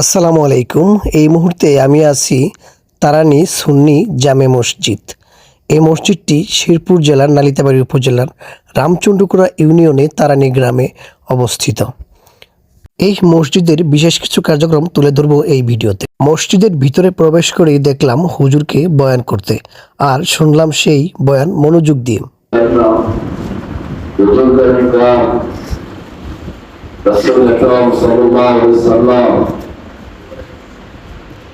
আসসালামু আলাইকুম। এই মুহূর্তে আমি আছি তারানি সুন্নি জামে মসজিদ। এই মসজিদটি শিরপুর জেলার নালিতাবাড়ি উপজেলার রামচন্দ্রকুড়া ইউনিয়নে তারানি গ্রামে অবস্থিত। এই মসজিদের বিশেষ কিছু কার্যক্রম তুলে ধরবো এই ভিডিওতে। মসজিদের ভিতরে প্রবেশ করেই দেখলাম হুজুরকে বয়ান করতে। আর শুনলাম সেই বয়ান মনোযোগ দিয়ে।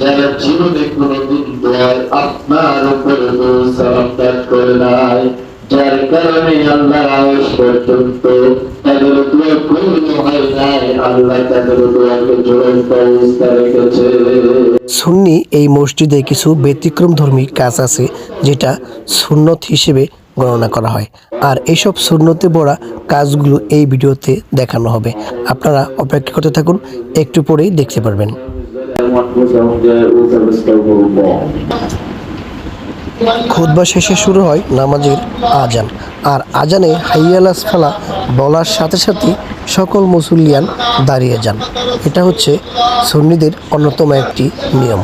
যারা জীবনে কোনোদিন দোয়ায় আপনার উপরে সালাম ত্যাগ করে নাই, যার কারণে আল্লাহ আয়স পর্যন্ত তাদের দোয়া পূর্ণ হয় নাই, আল্লাহ তাদের দোয়াকে জ্বলন্ত অবস্থা রেখেছে। সুন্নি এই মসজিদে কিছু ব্যতিক্রমধর্মী কাজ আছে, যেটা সুন্নত হিসেবে গণনা করা হয়। আর এইসব সুন্নতে পড়া কাজগুলো এই ভিডিওতে দেখানো হবে। আপনারা অপেক্ষা করতে থাকুন, একটু পরেই দেখতে পারবেন। খুতবা শেষে শুরু হয় নামাজের আজান। আর আজানে হাইয়ালাস ফালা বলার সাথে সাথে সকল মুসল্লিয়ান দাঁড়িয়ে যান। এটা হচ্ছে সুন্নিদের অন্যতম একটি নিয়ম।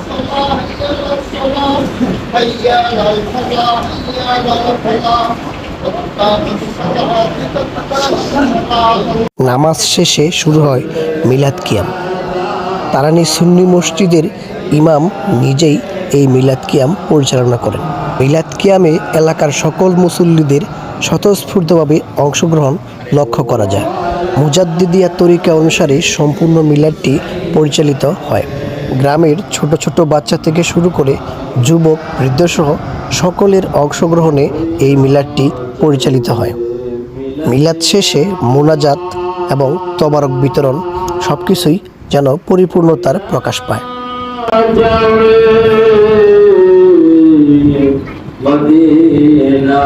নামাজ শেষে শুরু হয় মিলাদ কিয়াম। তারানি সুন্নি মসজিদের ইমাম নিজেই এই মিলাদ কিয়াম পরিচালনা করেন। মিলাদ কিয়ামে এলাকার সকল মুসল্লিদের স্বতঃস্ফূর্তভাবে অংশগ্রহণ লক্ষ্য করা যায়। মুজাদ্দিদিয়া তরিকা অনুসারে সম্পূর্ণ মিলাদটি পরিচালিত হয়। গ্রামের ছোট ছোট বাচ্চা থেকে শুরু করে যুবক, বৃদ্ধসহ সকলের অংশগ্রহণে এই মিলাদটি পরিচালিত হয়। মিলাদ শেষে মোনাজাত এবং তবারক বিতরণ সব কিছুই যেন পরিপূর্ণতার প্রকাশ পায় Madina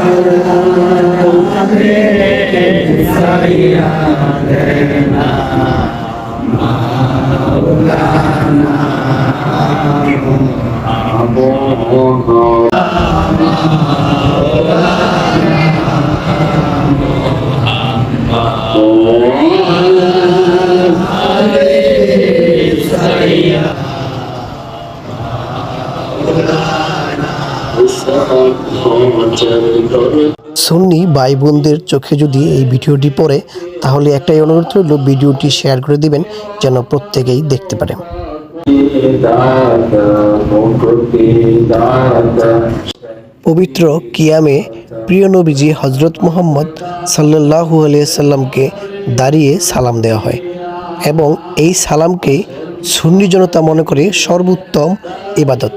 Maulana, Maulana, Maulana, Sunni ভাই বোনদের চোখে যদি এই ভিডিওটি পড়ে, তাহলে একটাই অনুরোধ রইল, ভিডিওটি শেয়ার করে দিবেন, যেন প্রত্যেকেই দেখতে পারে। পবিত্র কিয়ামে প্রিয় নবীজি হজরত মোহাম্মদ সাল্লাহু সাল্লামকে দাঁড়িয়ে সালাম দেওয়া হয় এবং এই সালামকে সুন্নি জনতা মনে করে সর্বোত্তম ইবাদত।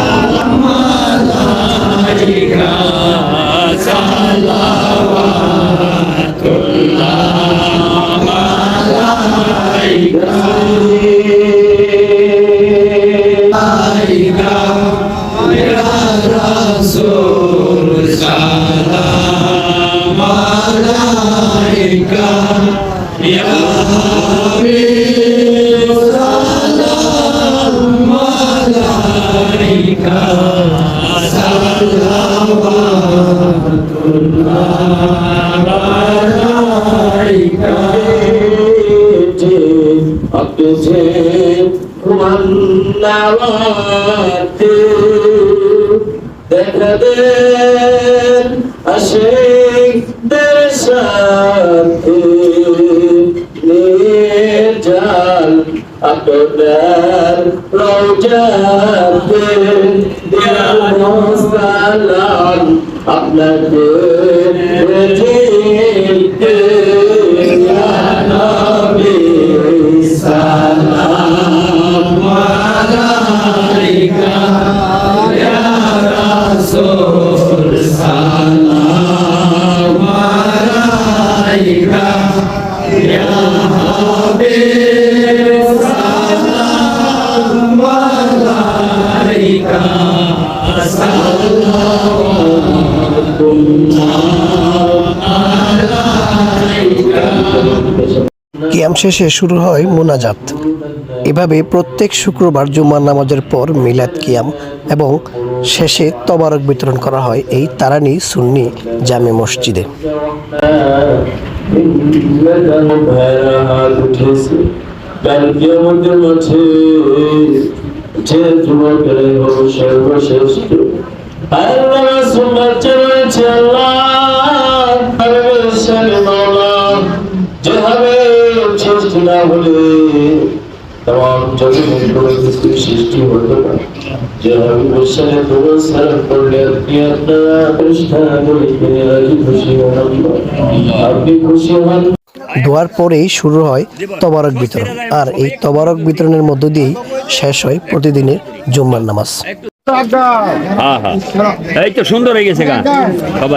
أقسم والنوات دهدر أشيك درسات نجال أقدر روجات يا مسلم أقلت رجيم কিয়াম শেষে শুরু হয় মোনাজাত। এভাবে প্রত্যেক শুক্রবার জুমার নামাজের পর মিলাদ কিয়াম এবং শেষে তবারক বিতরণ করা হয় এই তারানি সুন্নি জামে মসজিদে। কালকে মধ্যে মাঠে যে যুবকের হল সর্বশ্রেষ্ঠ আল্লাহ সুন্নাত চলেছে আল্লাহ, পরমেশ্বর যেভাবে না হলে तमाम जगत में কিছু সৃষ্টি হতো না যেভাবে বৈশাখে তোমার সারা করলে আপনি আপনারা প্রষ্ঠা বলিতে রাজি খুশি হন আপনি খুশি হন দোয়ার পরেই শুরু হয় তবারক বিতরণ আর এই তবারক বিতরণের মধ্য দিয়েই শেষ হয় প্রতিদিনের জুম্মার নামাজ হ্যাঁ হ্যাঁ এই হয়ে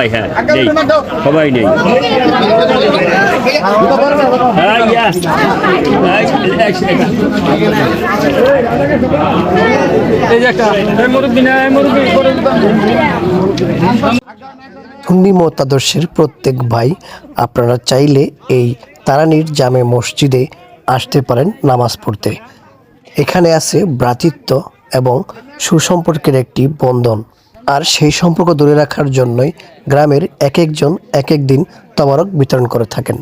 হ্যাঁ মতাদর্শের প্রত্যেক ভাই আপনারা চাইলে এই তারানির জামে মসজিদে আসতে পারেন নামাজ পড়তে। এখানে আছে ভ্রাতৃত্ব এবং সুসম্পর্কের একটি বন্ধন। আর সেই সম্পর্ক ধরে রাখার জন্যই গ্রামের এক একজন এক এক দিন তবারক বিতরণ করে থাকেন।